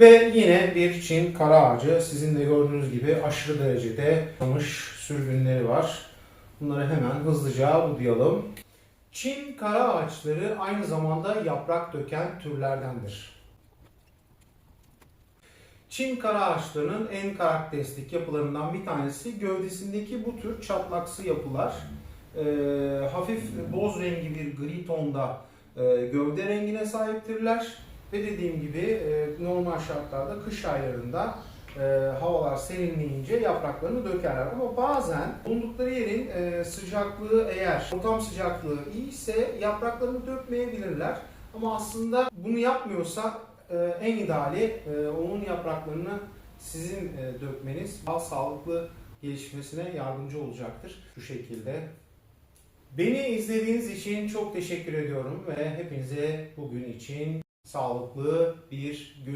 Ve yine bir Çin kara ağacı. Sizin de gördüğünüz gibi aşırı derecede yanmış sürgünleri var. Bunları hemen hızlıca budayalım. Çin kara ağaçları aynı zamanda yaprak döken türlerdendir. Çin kara ağaçlarının en karakteristik yapılarından bir tanesi gövdesindeki bu tür çatlaksı yapılar. Ee, hafif boz rengi bir gri tonda e, gövde rengine sahiptirler. Ve dediğim gibi e, normal şartlarda kış aylarında e, havalar serinleyince yapraklarını dökerler. Ama bazen bulundukları yerin e, sıcaklığı eğer ortam sıcaklığı iyiyse yapraklarını dökmeyebilirler. Ama aslında bunu yapmıyorsa e, en ideali e, onun yapraklarını sizin e, dökmeniz daha sağlıklı gelişmesine yardımcı olacaktır. Şu şekilde. Beni izlediğiniz için çok teşekkür ediyorum ve hepinize bugün için sağlıklı bir gün